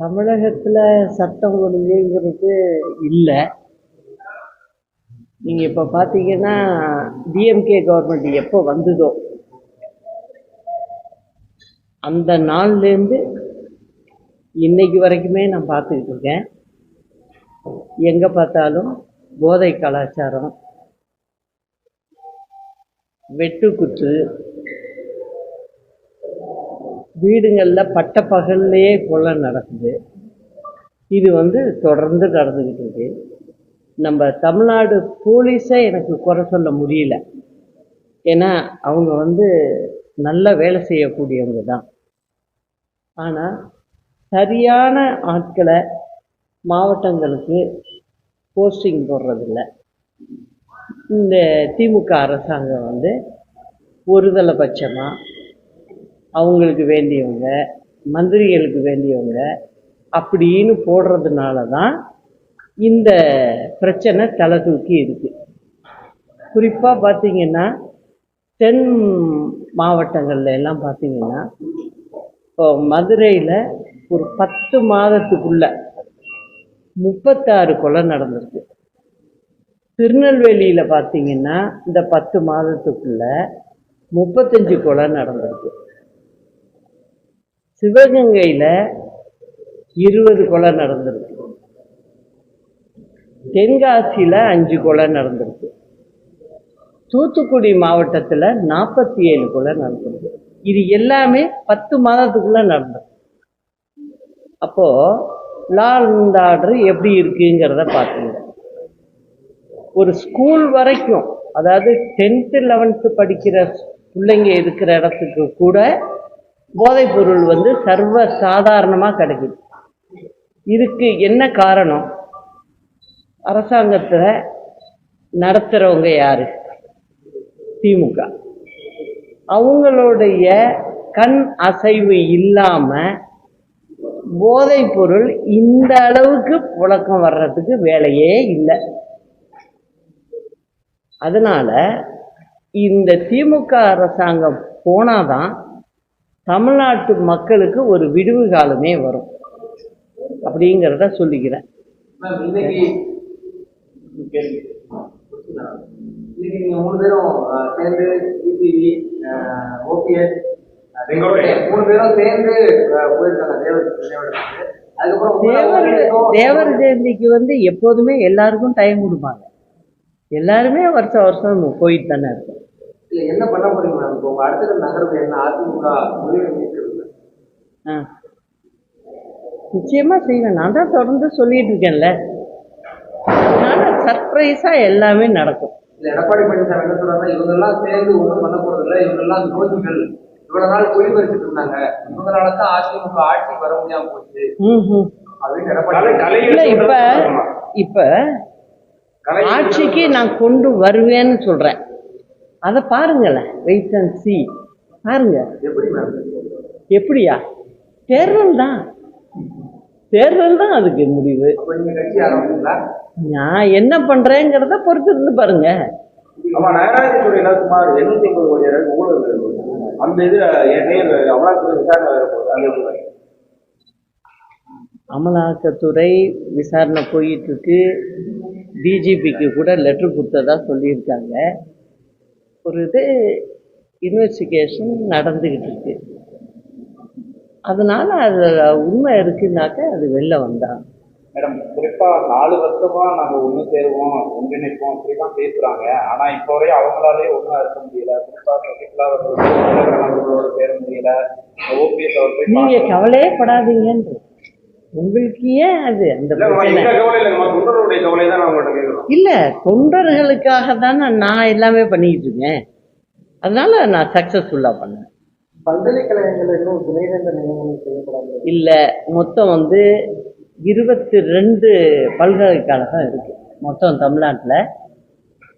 தமிழகத்தில் சட்டம் ஒழுங்குங்கிறது இல்லை. நீங்கள் இப்போ பார்த்தீங்கன்னா டிஎம்கே கவர்மெண்ட் எப்போ வந்ததோ அந்த நாள்லேருந்து இன்னைக்கு வரைக்குமே நான் பார்த்துக்கிட்டு இருக்கேன். எங்கே பார்த்தாலும் போதை கலாச்சாரம் வெட்டுக்குத்து வீடுங்களில் பட்ட பகல்லையே கொலை நடக்குது. இது வந்து தொடர்ந்து நடந்துக்கிட்டு இருக்கு. நம்ம தமிழ்நாடு போலீஸை எனக்கு குறை சொல்ல முடியல. ஏன்னா அவங்க வந்து நல்ல வேலை செய்யக்கூடியவங்க தான். ஆனால் சரியான ஆட்களை மாவட்டங்களுக்கு போஸ்டிங் போடுறதில்ல. இந்த திமுக அரசாங்கம் வந்து ஒருதலை பட்சமாக அவங்களுக்கு வேண்டியவங்க மந்திரிகளுக்கு வேண்டியவங்க அப்படின்னு போடுறதுனால தான் இந்த பிரச்சனை தலை தூக்கி இருக்குது குறிப்பாக பார்த்தீங்கன்னா தென் மாவட்டங்கள்ல எல்லாம் பார்த்தீங்கன்னா இப்போ மதுரையில் ஒரு பத்து மாதத்துக்குள்ள முப்பத்தாறு கொலை நடந்திருக்கு. திருநெல்வேலியில் பார்த்தீங்கன்னா இந்த பத்து மாதத்துக்குள்ள முப்பத்தஞ்சு கொலை நடந்திருக்கு. சிவகங்கையில் இருபது கொலை நடந்திருக்கு. தென்காசியில் அஞ்சு கொலை நடந்திருக்கு. தூத்துக்குடி மாவட்டத்தில் நாற்பத்தி ஏழு கொலை நடந்திருக்கு. இது எல்லாமே பத்து மாதத்துக்குள்ள நடந்தது அப்போ லா அண்ட் ஆர்டர் எப்படி இருக்குங்கிறத பார்த்துங்க. ஒரு ஸ்கூல் வரைக்கும் அதாவது டென்த்து லெவன்த்து படிக்கிற பிள்ளைங்க இருக்கிற இடத்துக்கு கூட போதைப் பொருள் வந்து சர்வ சாதாரணமாக கிடைக்குது. இதுக்கு என்ன காரணம்? அரசாங்கத்தில் நடத்துகிறவங்க யார்? திமுக. அவங்களுடைய கண் அசைவு இல்லாமல் போதைப் பொருள் இந்த அளவுக்கு புழக்கம் வர்றதுக்கு வேலையே இல்லை. அதனால் இந்த திமுக அரசாங்கம் போனாதான் தமிழ்நாட்டு மக்களுக்கு ஒரு விடுவு காலமே வரும். அப்படிங்கிறத சொல்லிக்கிறேன். மூணு பேரும் அஹ், சேர்ந்து டிடிவி ஓபிஎஸ் மூணு பேரும் சேர்ந்து அஹ், போயிருக்காங்க. தேவர் தேவர் ஜெயந்திக்கு வந்து எப்போதுமே எல்லாருக்கும் டைம் கொடுப்பாங்க. எல்லாருமே வருஷம் வருஷம் போயிட்டு தானே இருக்கும். இல்ல, என்ன பண்ண போறீங்க மேம் இப்போ உங்க அடுத்த நகர்வு என்ன? அதிமுக முடிவு நிற்கிறது ஆ. நிச்சயமா செய்வேன். நான் தான் தொடர்ந்து சொல்லிட்டு இருக்கேன்ல. சர்ப்ரைஸா எல்லாமே நடக்கும். இல்ல எடப்பாடி பழனிசாமி என்ன சொல்றாங்க இவங்க எல்லாம் சேர்ந்து ஒண்ணும் பண்ண போறது இல்ல இவங்க எல்லாம் துரோகிகள் இவ்வளவு நாள் பொய் பறிச்சுட்டு இருந்தாங்க. இவங்களால தான் அதிமுக ஆட்சிக்கு வர முடியாம போச்சு. ம் ம். அப்படின்னு எடப்பாடி இல்ல இப்ப இப்ப ஆட்சிக்கு நான் கொண்டு வருவேன்னு சொல்றேன். அதை பாருங்களேன். வெயிட் அண்ட் சி பாருங்க. எப்படியா? தேர்தல் தான். தேர்தல் தான் அதுக்கு முடிவு. நான் என்ன பண்றேங்கிறத பொறுத்து இருந்து பாருங்க? அமலாக்கத்துறை விசாரணை போயிட்டு இருக்கு. டிஜிபிக்கு கூட லெட்டர் கொடுத்ததா சொல்லியிருக்காங்க. ஒரு இது இன்வெஸ்டிகேஷன் நடந்துக்கிட்டு இருக்கு. அதனால அது உண்மை இருக்குன்னாக்க அது வெளில வந்தா. மேடம் குறிப்பா நாலு வருஷமா நாங்க ஒண்ணு சேருவோம் ஒன்றிணைப்போம் அப்படிதான் பேசுறாங்க. ஆனா இப்போ வரையும் அவங்களாலே ஒண்ணா இருக்க முடியல. குறிப்பா சசிகலா அவர்களோட சேர முடியல. ஓபிஎஸ் அவர்கள் நீங்க கவலையே படாதீங்கன்ற உங்களுக்கு ஏன் அது அந்த இல்லை தொண்டர்களுக்காக தானே நான் எல்லாமே பண்ணிக்கிட்டு இருக்கேன். அதனால நான் சக்சஸ்ஃபுல்லா பண்ணேன். இல்ல மொத்தம் வந்து இருபத்தி ரெண்டு பல்கலைக்கழகம் இருக்கு. மொத்தம் தமிழ்நாட்டில்.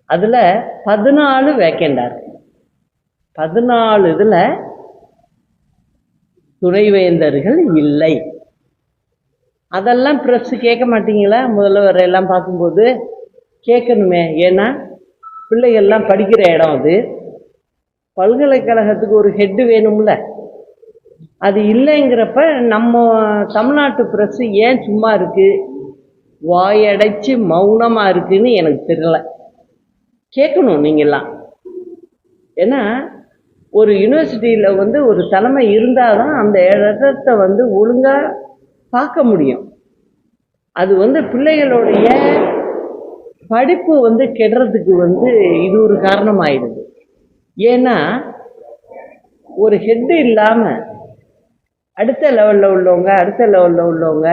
அதுல பதினாலு வேக்கண்டா இருக்கு. பதினாலு இதுல துணைவேந்தர்கள் இல்லை. அதெல்லாம் ப்ரெஸ் கேட்க மாட்டீங்களா? முதல்வர் எல்லாம் பார்க்கும்போது கேட்கணுமே. ஏன்னா பிள்ளைகள்லாம் படிக்கிற இடம் அது. பல்கலைக்கழகத்துக்கு ஒரு ஹெட்டு வேணும்ல. அது இல்லைங்கிறப்ப நம்ம தமிழ்நாட்டு ப்ரெஸ்ஸு ஏன் சும்மா இருக்குது வாயடைச்சு மௌனமாக இருக்குன்னு எனக்கு தெரியல. கேட்கணும் நீங்கள்லாம் ஏன்னா ஒரு யூனிவர்சிட்டியில் வந்து ஒரு தலைமை இருந்தால் தான் அந்த இடத்த வந்து ஒழுங்காக பார்க்க முடியும். அது வந்து பிள்ளைகளுடைய படிப்பு வந்து கெடுறதுக்கு வந்து இது ஒரு காரணமாயிடுது. ஏன்னா ஒரு ஹெட்டு இல்லாமல் அடுத்த லெவலில் உள்ளவங்க அடுத்த லெவலில் உள்ளவங்க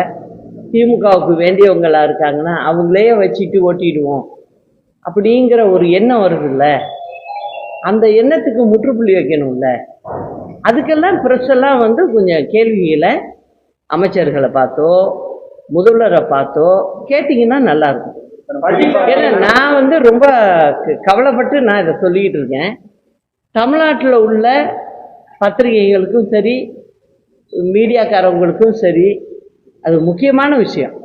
திமுகவுக்கு வேண்டியவங்களாக இருக்காங்கன்னா அவங்களே வச்சுட்டு ஓட்டிடுவோம். அப்படிங்கிற ஒரு எண்ணம் வருதுல்ல. அந்த எண்ணத்துக்கு முற்றுப்புள்ளி வைக்கணும்ல. அதுக்கெல்லாம் ப்ரெஸ் வந்து கொஞ்சம் கேள்விகளை அமைச்சர்களை பார்த்தோ முதல்வரை பார்த்தோ கேட்டிங்கன்னா நல்லா இருக்கும். ஏன்னா நான் வந்து ரொம்ப கவலைப்பட்டு நான் இதை சொல்லிக்கிட்டு இருக்கேன். தமிழ்நாட்டில் உள்ள பத்திரிகைகளுக்கும் சரி மீடியாக்காரவங்களுக்கும் சரி அது முக்கியமான விஷயம்.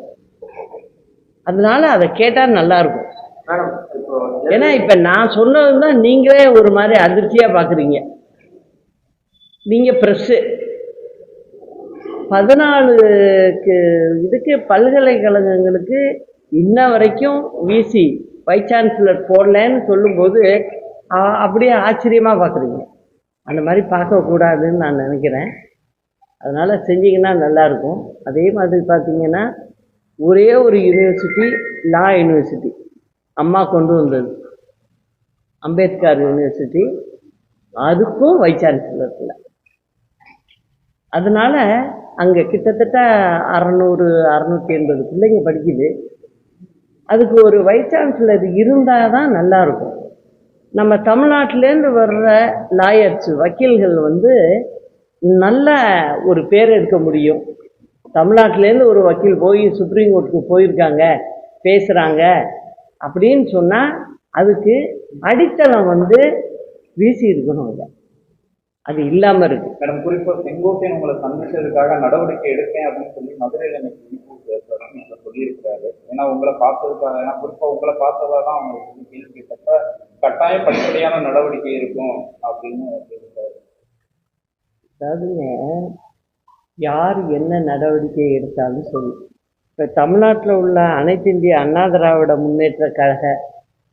அதனால அதை கேட்டால் நல்லா இருக்கும். மேடம் இப்போ ஏன்னா இப்போ நான் சொன்னது தான் நீங்களே ஒரு மாதிரி அதிர்ச்சியாக பார்க்குறீங்க நீங்கள் ப்ரெஸ்ஸு பதினாலுக்கு இதுக்கு பல்கலைக்கழகங்களுக்கு இன்ன வரைக்கும் விசி வைஸ் சான்சலர் போடலன்னு சொல்லும்போது அப்படியே ஆச்சரியமாக பார்க்குறீங்க அந்த மாதிரி பார்க்கக்கூடாதுன்னு நான் நினைக்கிறேன். அதனால் செஞ்சிங்கன்னா நல்லாயிருக்கும் அதே மாதிரி பார்த்தீங்கன்னா ஒரே ஒரு யூனிவர்சிட்டி லா யூனிவர்சிட்டி அம்மா கொண்டு வந்தது. அம்பேத்கர் யூனிவர்சிட்டி அதுக்கும் வைஸ் சான்சலர் இல்லை அதனால் அங்கே கிட்டத்தட்ட அறநூறு அறநூற்றி எண்பது பிள்ளைங்க படிக்குது. அதுக்கு ஒரு வைஸ் சான்சலர் இருந்தால் தான் நல்லாயிருக்கும் நம்ம தமிழ்நாட்டிலேருந்து வர்ற லாயர்ஸ் வக்கீல்கள் வந்து நல்ல ஒரு பேர் எடுக்க முடியும். தமிழ்நாட்டிலேருந்து ஒரு வக்கீல் போய் சுப்ரீம் கோர்ட்டுக்கு போயிருக்காங்க பேசுகிறாங்க அப்படின்னு சொன்னால் அதுக்கு அடித்தளம் வந்து வீசி இருக்கணும் இல்லை அது இல்லாமல் இருக்கு. மேடம் குறிப்பா செங்கோட்டையன் உங்களை சந்திச்சதுக்காக நடவடிக்கை எடுப்பேன் அப்படின்னு சொல்லி மதுரையில எனக்கு இனிப்பு சொல்லியிருக்கிறாரு. ஏன்னா உங்களை பார்த்ததுக்காக ஏன்னா குறிப்பா உங்களை பார்த்ததா தான் அவங்க சொல்லி கேள்வி கேட்டப்ப கட்டாயம் படிப்படியான நடவடிக்கை இருக்கும் அப்படின்னு சொல்லியிருக்காரு. அதாவதுங்க யார் என்ன நடவடிக்கை எடுத்தாலும் சரி. இப்போ தமிழ்நாட்டில் உள்ள அனைத்து இந்திய அண்ணா திராவிட முன்னேற்ற கழக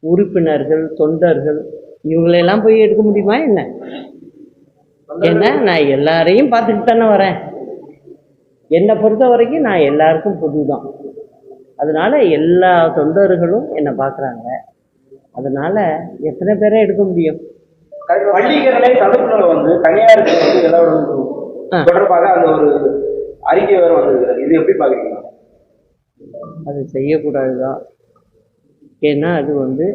உறுப்பினர்கள் தொண்டர்கள் இவங்களெல்லாம் போய் எடுக்க முடியுமா என்ன? ஏன்னா நான் எல்லாரையும் பார்த்துட்டு தானே வரேன். என்னை பொறுத்த வரைக்கும் நான் எல்லாருக்கும் பொது தான் அதனால எல்லா தொண்டர்களும் என்னை பார்க்குறாங்க. அதனால எத்தனை பேரை எடுக்க முடியும்? பள்ளிக்கரணை தடுப்புல வந்து ஆ. தொடர்பாக அந்த ஒரு அறிக்கை வேறு வந்திருக்கிறது இது எப்படி பாக்குறீங்க அது செய்யக்கூடாது தான் ஏன்னா அது வந்து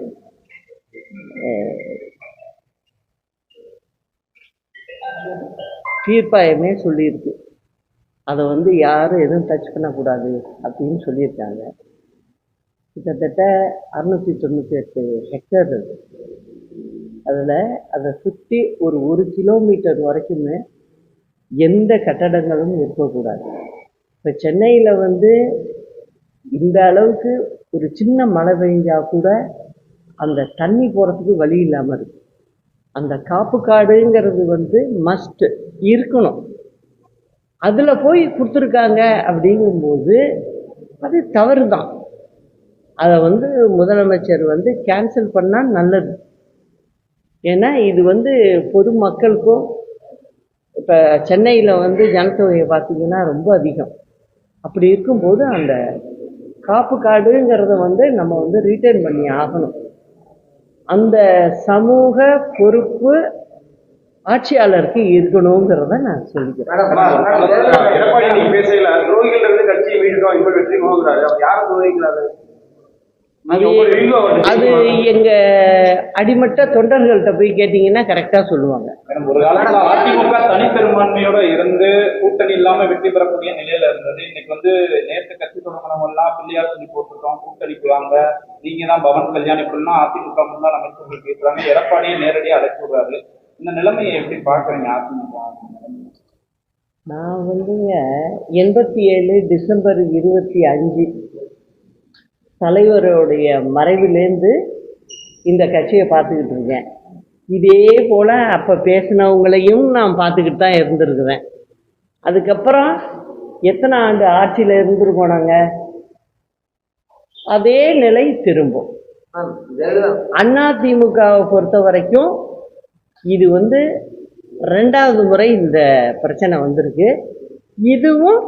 தீர்ப்பாயமே சொல்லியிருக்கு. அதை வந்து யாரும் எதுவும் டச் பண்ணக்கூடாது அப்படின்னு சொல்லியிருக்காங்க. கிட்டத்தட்ட அறுநூற்றி தொண்ணூற்றி எட்டு ஹெக்டர் இருக்கு. அதில் அதை சுற்றி ஒரு ஒரு கிலோமீட்டர் வரைக்குமே எந்த கட்டடங்களும் இருக்கக்கூடாது. இப்போ சென்னையில் வந்து இந்த அளவுக்கு ஒரு சின்ன மழை பெய்ஞ்சால் கூட அந்த தண்ணி போகிறதுக்கு வழி இல்லாமல் இருக்கு. அந்த காப்பு காடுங்கிறது வந்து மஸ்ட் இருக்கணும். அதில் போய் கொடுத்துருக்காங்க அப்படிங்கும்போது அது தவறு தான் அதை வந்து முதலமைச்சர் வந்து கேன்சல் பண்ணால் நல்லது. ஏன்னா இது வந்து பொதுமக்களுக்கும் இப்போ சென்னையில் வந்து ஜனத்தொகையை பார்த்தீங்கன்னா ரொம்ப அதிகம். அப்படி இருக்கும்போது அந்த காப்பு காடுங்கிறத வந்து நம்ம வந்து ரீட்டைன் பண்ணி ஆகணும். அந்த சமூக பொறுப்பு ஆட்சியாளருக்கு இருக்கணுங்கிறத நான் சொல்லிக்கிறேன். அது. எங்க அடிமட்ட தொண்டர்கள்ட்ட போய் கேட்டிங்கன்னா கரெக்டாக சொல்லுவாங்க. ஒரு காலத்துல அதிமுக தனிப்பெரும்பான்மையோட இருந்து கூட்டணி இல்லாம வெற்றி பெறக்கூடிய நிலையில இருந்தது. இன்னைக்கு வந்து நேற்று கட்சி தொடங்கினவங்க எல்லாம் பிள்ளையார் சொல்லி போட்டிருக்கோம் கூட்டணிக்கு வாங்க நீங்க தான் பவன் கல்யாண் இப்படிலாம் அதிமுக முன்னாள் அமைச்சர்கள் பேசுறாங்க எடப்பாடியை நேரடியா அழைச்சு விடுறாரு. இந்த நிலைமையை எப்படி பாக்குறீங்க அதிமுக? நான் வந்துங்க எண்பத்தி ஏழு டிசம்பர் இருபத்தி அஞ்சு தலைவருடைய மறைவிலேருந்து இந்த கட்சியை பார்த்துக்கிட்டு இருக்கேன். இதே போல் அப்போ பேசினவங்களையும் நான் பார்த்துக்கிட்டு தான் இருந்திருக்கிறேன். அதுக்கப்புறம் எத்தனை ஆண்டு ஆட்சியில் இருந்திருக்கோம் நாங்கள் அதே நிலை திரும்பும். அண்ணா திமுகவை பொறுத்த வரைக்கும் இது வந்து ரெண்டாவது முறை இந்த பிரச்சனை வந்திருக்கு. இதுவும்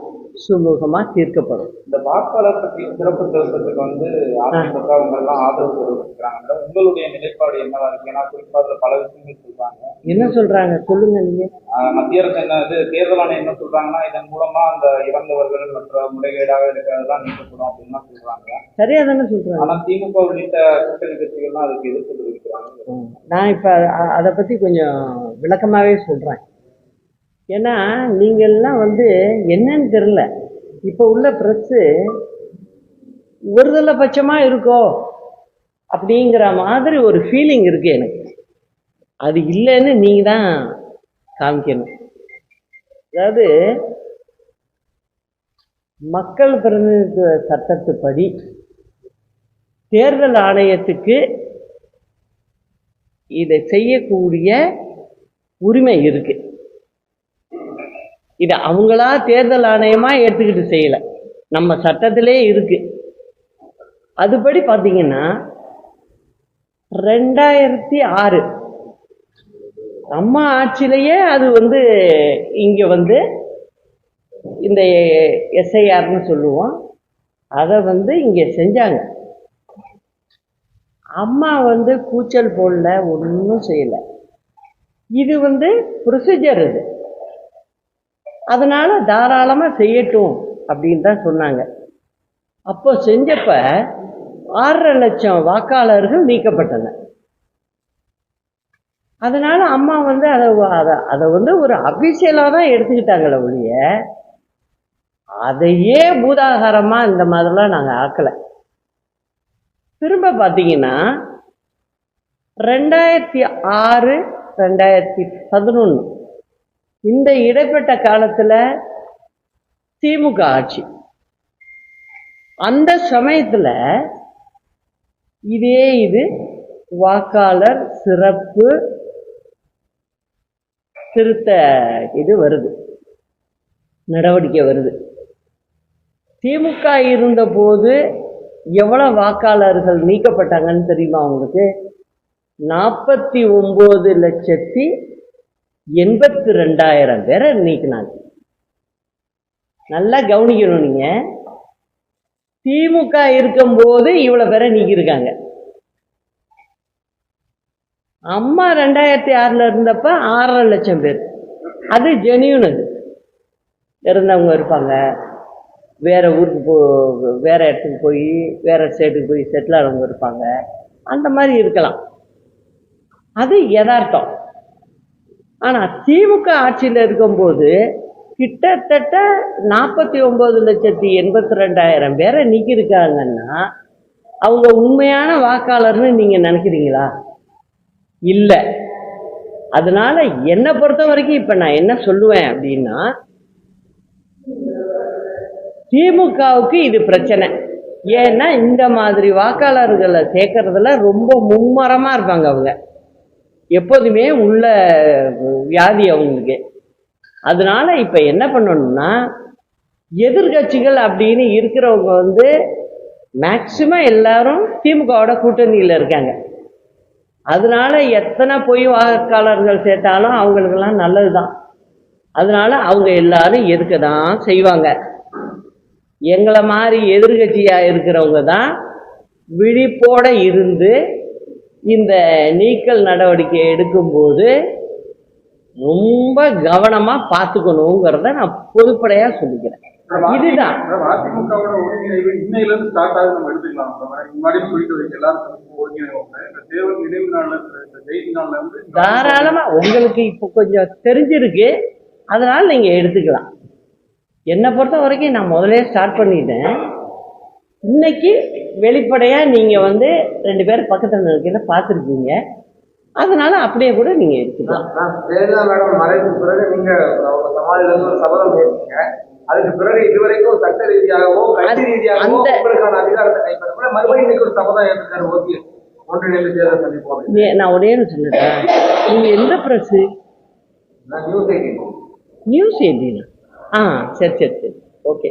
சுமூகமாக தீர்க்கப்படும். இந்த வாக்காளர் பற்றி சிறப்பு திருத்தத்துக்கு வந்து அதிமுக அவங்க எல்லாம் ஆதரவு தெரிவிக்கிறாங்க உங்களுடைய நிலைப்பாடு என்னவா இருக்கு? ஏன்னா குறிப்பா அதுல பல விஷயங்கள் சொல்றாங்க. என்ன சொல்கிறாங்க சொல்லுங்க நீங்கள் ஆஹ் மத்திய அரசு என்ன இது தேர்தல் ஆணையம் என்ன சொல்றாங்கன்னா இதன் மூலமா அந்த இறந்தவர்கள் மற்ற முறைகேடாக இருக்கிறதெல்லாம் நீக்கப்படும் அப்படின்னு சொல்றாங்க. சரியாக தானே சொல்கிறாங்க ஆனா திமுக உள்ளிட்ட கூட்டணி கட்சிகள்லாம் அதுக்கு எதிர்ப்பு தெரிவிக்கிறாங்க. நான் இப்போ அதை பற்றி கொஞ்சம் விளக்கமாகவே சொல்கிறேன் ஏன்னா நீங்கள்லாம் வந்து என்னன்னு தெரில இப்போ உள்ள ப்ரெஸ்ஸு ஒருதலை பட்சமாக இருக்கோ அப்படிங்கிற மாதிரி ஒரு ஃபீலிங் இருக்குது எனக்கு. அது இல்லைன்னு நீங்கள் தான் காமிக்கணும். அதாவது மக்கள் பிரதிநிதித்துவ சட்டத்துப்படி தேர்தல் ஆணையத்துக்கு இதை செய்யக்கூடிய உரிமை இருக்குது இதை அவங்களா தேர்தல் ஆணையமா எடுத்துக்கிட்டு செய்யலை. நம்ம சட்டத்திலே இருக்கு. அதுபடி பார்த்தீங்கன்னா ரெண்டாயிரத்தி ஆறு நம்ம ஆட்சியிலேயே அது வந்து இங்க வந்து இந்த எஸ்ஐஆர்னு சொல்லுவோம். அதை வந்து இங்கே செஞ்சாங்க. அம்மா வந்து கூச்சல் போடல ஒன்றும் செய்யலை. இது வந்து ப்ரொசீஜர் இது. அதனால தாராளமாக செய்யட்டும் அப்படின்னு தான் சொன்னாங்க. அப்போ செஞ்சப்ப ஆறரை லட்சம் வாக்காளர்கள் நீக்கப்பட்டனர் அதனால அம்மா வந்து அதை அதை அதை வந்து ஒரு அபிஷியலாக தான் எடுத்துக்கிட்டாங்களே ஒழிய அதையே பூதாகாரமாக இந்த மாதிரிலாம் நாங்கள் ஆக்கலை. திரும்ப பார்த்தீங்கன்னா ரெண்டாயிரத்தி ஆறு ரெண்டாயிரத்தி பதினொன்று இந்த இடைப்பட்ட காலத்தில் திமுக ஆட்சி. அந்த சமயத்தில் இதே இது வாக்காளர் சிறப்பு திருத்த இது வருது. நடவடிக்கை வருது. திமுக இருந்தபோது எவ்வளோ வாக்காளர்கள் நீக்கப்பட்டாங்கன்னு தெரியுமா உங்களுக்கு? நாற்பத்தி ஒம்பது லட்சத்தி எண்பத்தி ரெண்டாயிரம் பேரை நீக்கினாங்க. நல்லா கவனிக்கணும் நீங்க. திமுக இருக்கும்போது இவ்வளோ பேரை நீக்கியிருக்காங்க. அம்மா ரெண்டாயிரத்தி ஆறில் இருந்தப்ப ஆறரை லட்சம் பேர். அது ஜெனியூன் அது. இருந்தவங்க இருப்பாங்க. வேற ஊருக்கு போ வேற இடத்துக்கு போய் வேற ஸ்டேட்டுக்கு போய் செட்டில் ஆனவங்க இருப்பாங்க. அந்த மாதிரி இருக்கலாம். அது யதார்த்தம். ஆனால் திமுக ஆட்சியில் இருக்கும்போது கிட்டத்தட்ட நாற்பத்தி ஒம்பது லட்சத்தி எண்பத்தி ரெண்டாயிரம் பேரை நீக்கியிருக்காங்கன்னா அவங்க உண்மையான வாக்காளர்னு நீங்கள் நினைக்கிறீங்களா? இல்லை. அதனால என்னை பொறுத்த வரைக்கும் இப்போ நான் என்ன சொல்லுவேன் அப்படின்னா திமுகவுக்கு இது பிரச்சனை. ஏன்னா இந்த மாதிரி வாக்காளர்களை சேர்க்கறதுல ரொம்ப மும்மரமாக இருப்பாங்க அவங்க. எப்போதுமே உள்ள வியாதி அவங்களுக்கு. அதனால இப்போ என்ன பண்ணணும்னா எதிர்கட்சிகள் அப்படின்னு இருக்கிறவங்க வந்து மேக்சிமம் எல்லாரும் திமுகவோட கூட்டணியில் இருக்காங்க. அதனால எத்தனை பொய் வாக்காளர்கள் சேர்த்தாலும் அவங்களுக்கெல்லாம் நல்லது தான் அதனால அவங்க எல்லாரும் எதுக்க தான் செய்வாங்க? எங்களை மாதிரி எதிர்கட்சியாக இருக்கிறவங்க தான் விழிப்போட இருந்து இந்த நீக்கல் நடவடிக்கை எடுக்கும்போது ரொம்ப கவனமாக பார்த்துக்கணுங்கிறத நான் பொதுப்படையாக சொல்லிக்கிறேன். இதுதான். அதிமுகவோட ஒருங்கிணைவு இன்னையில இருந்து ஸ்டார்ட் ஆகுது நம்ம எடுத்துக்கலாம். நம்ம முன்னாடி சொல்லிட்டு வரீங்க எல்லாரும் ஒருங்கிணைவாங்க இந்த தேவன் நினைவு நாள்ல இந்த ஜெயந்தி நாள்ல இருந்து தாராளமாக உங்களுக்கு இப்போ கொஞ்சம் தெரிஞ்சிருக்கு. அதனால நீங்கள் எடுத்துக்கலாம். என்னை பொறுத்த வரைக்கும் நான் முதலே ஸ்டார்ட் பண்ணிட்டேன். இன்னைக்கு வெளிப்படையாக நீங்கள் வந்து ரெண்டு பேரும் பக்கத்தில் இருக்கிறத பார்த்துருக்கீங்க. அதனால அப்படியே கூட நீங்கள் எடுத்துக்கலாம். மேடம் மறைவுக்கு பிறகு நீங்க அவங்க சமாதியில இருந்து ஒரு சபதம் ஏற்றீங்க அதுக்கு பிறகு இதுவரைக்கும் சட்ட ரீதியாகவோ அது- ரீதியாகவோ உங்களுக்கான அதிகாரத்தை கைப்பற்ற மறுபடியும் இன்னைக்கு ஒரு சபதம் ஏற்றிருக்காரு ஓபிஎஸ் ஒன்றிணைந்து தேர்தல் சந்திப்போம் ஏ- நான் ஒரே சொல்லிட்டேன் நீங்கள் எந்த ப்ரெஸ்ஸு நான் நியூஸ் எயிட்டீன் நியூஸ் எயிட்டீனா ஆ சரி சரி சரி. ஓகே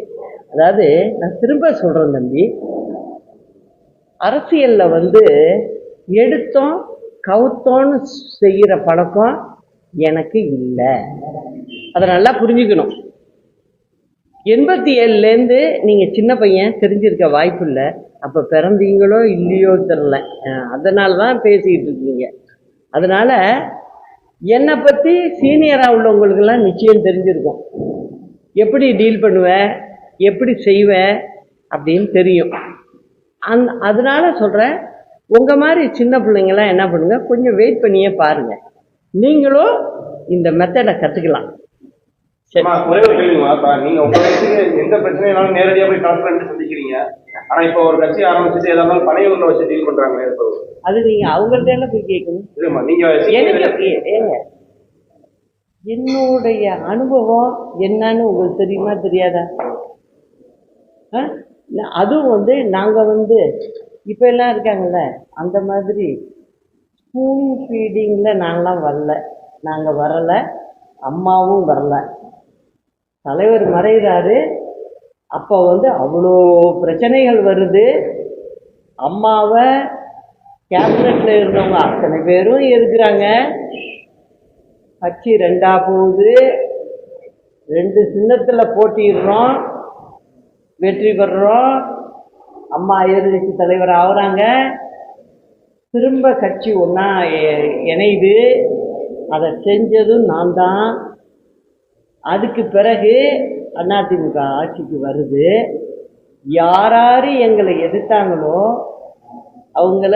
அதாவது நான் திரும்ப சொல்கிறேன் தம்பி. அரசியலில் வந்து எடுத்தோம் கவுத்தோன்னு செய்கிற பழக்கம் எனக்கு இல்லை. அதை நல்லா புரிஞ்சுக்கணும். எண்பத்தி ஏழுலேருந்து நீங்கள் சின்ன பையன் தெரிஞ்சிருக்க வாய்ப்பு இல்லை. அப்போ பிறந்தீங்களோ இல்லையோ தெரில அதனால தான் பேசிக்கிட்டு இருக்கீங்க. அதனால் என்னை பற்றி சீனியராக உள்ளவங்களுக்கெல்லாம் நிச்சயம் தெரிஞ்சிருக்கும். எப்படி டீல் பண்ணுவேன் எப்படி செய்வேன் அப்படின்னு தெரியும். அந் அதனால சொல்கிறேன் உங்கள் மாதிரி சின்ன பிள்ளைங்களாம் என்ன பண்ணுங்க? கொஞ்சம் வெயிட் பண்ணியே பாருங்கள் நீங்களும் இந்த மெத்தடை கற்றுக்கலாம் ஒரே ஒரு கேள்விமா இப்ப நீங்க உங்க வயசுக்கு எந்த பிரச்சனைனாலும் நேரடியா போய் சந்திக்கிறீங்க ஆனா இப்போ ஒரு கட்சி ஆரம்பிச்சுட்டு ஏதாவது வச்சு டீல் பண்றாங்களே அது நீங்கள் அவங்கள்ட்ட எல்லாம் போய் கேட்கணும். நீங்க என்னுடைய அனுபவம் என்னன்னு உங்களுக்கு தெரியுமா தெரியாதா? ஆ? அதுவும் வந்து நாங்கள் வந்து இப்போ எல்லாம் இருக்காங்கல்ல அந்த மாதிரி ஸ்கூல் ஃபீடிங்கில் நாங்களாம் வரல. நாங்கள் வரலை அம்மாவும் வரல. தலைவர் மறைகிறாரு. அப்போ வந்து அவ்வளோ பிரச்சனைகள் வருது. அம்மாவை கேபினட்டில் இருந்தவங்க அத்தனை பேரும் இருக்கிறாங்க. கட்சி ரெண்டா போகுது. ரெண்டு சின்னத்தில் போட்டிடுறோம் வெற்றி பெறுறோம். அம்மா எதிர்கட்சி தலைவர் ஆகுறாங்க. திரும்ப கட்சி ஒன்றா இணையுது அதை செஞ்சதும் நான் தான். அதுக்கு பிறகு அதிமுக ஆட்சிக்கு வருது. யார் யார் எங்களை எதிர்த்தாங்களோ அவங்கள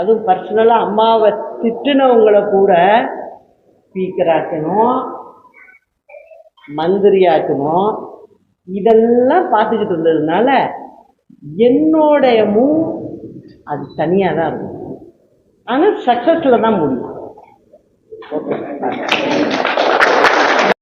அதுவும் பர்சனலாக அம்மாவை திட்டுனவங்கள கூட ஸ்பீக்கர் ஆக்கணும் மந்திரி இதெல்லாம் பார்த்துக்கிட்டு இருந்ததுனால என்னோடைய மூவ் அது தனியாக தான் இருக்கும். ஆனால் சக்ஸஸில் தான் முடியும். ஓகே